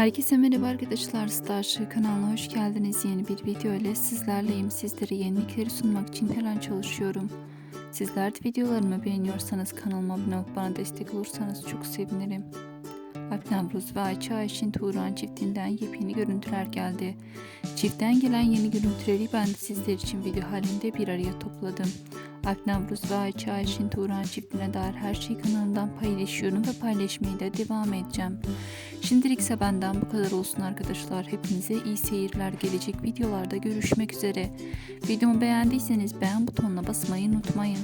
Herkese merhaba arkadaşlar. Starship kanalına hoş geldiniz. Yeni bir video ile sizlerleyim. Sizlere yenilikleri sunmak için her an çalışıyorum. Sizler de videolarımı beğeniyorsanız kanalıma abone olup bana destek olursanız çok sevinirim. Alp Navruz ve Ayça Ayşin Tuğran çiftinden yepyeni görüntüler geldi. Çiftten gelen yeni görüntüleri ben de sizler için video halinde bir araya topladım. Alp Navruz ve Ayça Ayşin Tuğran çiftine dair her şeyi kanalımdan paylaşıyorum ve paylaşmaya da devam edeceğim. Şimdilik ise benden bu kadar olsun arkadaşlar. Hepinize iyi seyirler. Gelecek videolarda görüşmek üzere. Videomu beğendiyseniz beğen butonuna basmayı unutmayın.